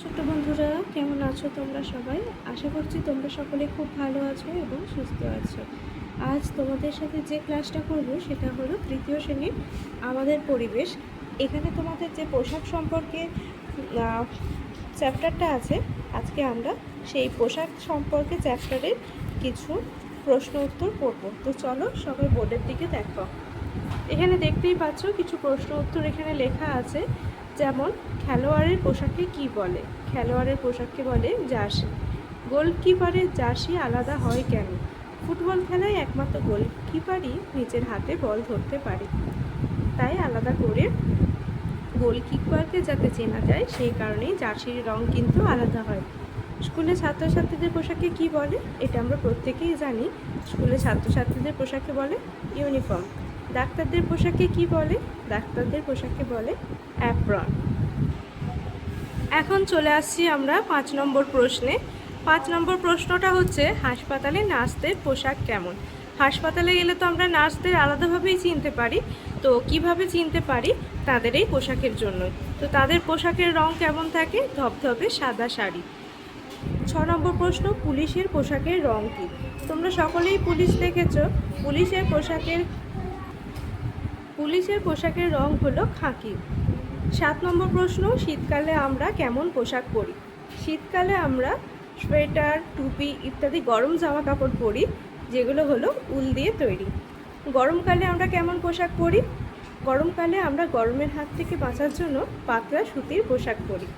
ছোট্ট বন্ধুরা, কেমন আছো তোমরা সবাই? আশা করছি তোমরা সকলে খুব ভালো আছো এবং সুস্থ আছো। আজ তোমাদের সাথে যে ক্লাসটা করব, সেটা হলো তৃতীয় শ্রেণির আমাদের পরিবেশ। এখানে তোমাদের যে পোশাক সম্পর্কে চ্যাপ্টারটা আছে, আজকে আমরা সেই পোশাক সম্পর্কে চ্যাপ্টারের কিছু প্রশ্ন উত্তর করব। তো চলো সবাই বোর্ডের দিকে দেখো। এখানে দেখতেই পাচ্ছ, কিছু প্রশ্ন উত্তর এখানে লেখা আছে। যেমন খেলোয়াড়ের পোশাককে কি বলে? খেলোয়াড়ের পোশাককে বলে জার্সি। গোলকিপারের জার্সি আলাদা হয় কেন? ফুটবল খেলায় একমাত্র গোলকিপারই নিজের হাতে বল ধরতে পারে। তাই আলাদা করে গোলকিপারকে যাতে চেনা যায়, সেই কারণেই জার্সির রং কিন্তু আলাদা হয়। স্কুলে ছাত্রছাত্রীদের পোশাককে কি বলে? এটা আমরা প্রত্যেকেই জানি। স্কুলে ছাত্রছাত্রীদের পোশাককে বলে ইউনিফর্ম। ডাক্তারদের পোশাককে কি বলে? ডাক্তারদের পোশাককে বলে অ্যাপ্রন এখন চলে আসছি আমরা পাঁচ নম্বর প্রশ্নে। পাঁচ নম্বর প্রশ্নটা হচ্ছে, হাসপাতালে নার্সদের পোশাক কেমন? হাসপাতালে গেলে তো আমরা নার্সদের আলাদাভাবেই চিনতে পারি। তো কীভাবে চিনতে পারি? তাদের এই পোশাকের জন্য। তো তাদের পোশাকের রং কেমন থাকে? ধবধবে সাদা শাড়ি। ছ নম্বর প্রশ্ন, পুলিশের পোশাকের রং কী? তোমরা সকলেই পুলিশ দেখেছ। পুলিশের পোশাকের পুলিশের পোশাকের রং হলো খাকি। সাত নম্বর প্রশ্ন, শীতকালে আমরা কেমন পোশাক পরি? শীতকালে আমরা সোয়েটার, টুপি ইত্যাদি গরম জামা কাপড় পরি, যেগুলো হলো উল দিয়ে তৈরি। গরমকালে আমরা কেমন পোশাক পরি? গরমকালে আমরা গরমের হাত থেকে বাঁচার জন্য পাতলা সুতির পোশাক পরি।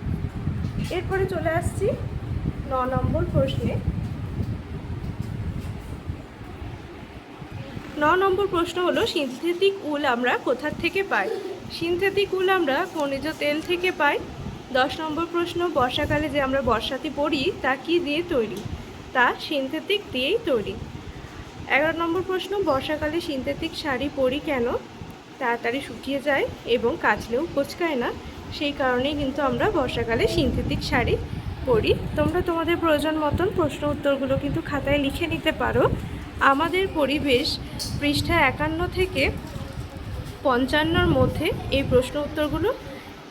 এরপরে চলে আসছি ন নম্বর প্রশ্নে ন নম্বর প্রশ্ন হলো, সিনথেটিক উল আমরা কোথা থেকে পাই? সিনথেটিক উল আমরা খনিজ তেল থেকে পাই। দশ নম্বর প্রশ্ন, বর্ষাকালে যে আমরা বর্ষাতে পরি তা কি দিয়ে তৈরি? তা সিনথেটিক দিয়েই তৈরি। এগারো নম্বর প্রশ্ন, বর্ষাকালে সিনথেটিক শাড়ি পরি কেন? তাড়াতাড়ি শুকিয়ে যায় এবং কাচলেও কোচকায় না। সেই কারণেই কিন্তু আমরা বর্ষাকালে সিনথেটিক শাড়ি পরি। তোমরা তোমাদের প্রয়োজন মতন প্রশ্ন উত্তরগুলো কিন্তু খাতায় লিখে নিতে পারো। আমাদের পরিবেশ পৃষ্ঠা একান্ন থেকে পঞ্চান্নর মধ্যে এই প্রশ্ন উত্তরগুলো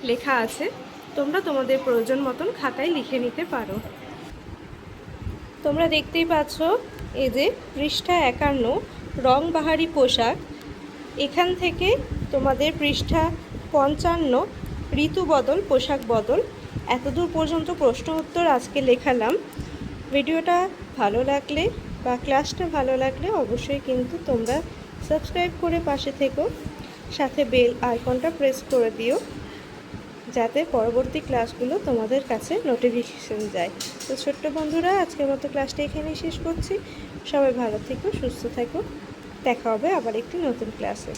লেখা আছে। তোমরা তোমাদের প্রয়োজন মতন খাতায় লিখে নিতে পারো। তোমরা দেখতেই পাচ্ছ এই যে পৃষ্ঠা একান্ন রং বাহারি পোশাক। এখান থেকে তোমাদের পৃষ্ঠা পঞ্চান্ন, ঋতু বদল, পোশাক বদল। এতদূর পর্যন্ত প্রশ্ন উত্তর আজকে লেখালাম। ভিডিওটা ভালো লাগলে বা ক্লাসটা ভালো লাগলে অবশ্যই কিন্তু তোমরা সাবস্ক্রাইব করে পাশে থেকো। সাথে বেল আইকনটা প্রেস করে দিও, যাতে পরবর্তী ক্লাসগুলো তোমাদের কাছে নোটিফিকেশন যায়। তো ছোট্ট বন্ধুরা, আজকের মতো ক্লাসটা এখানেই শেষ করছি। সবাই ভালো থেকো, সুস্থ থেকো। দেখা হবে আবার একটি নতুন ক্লাসে।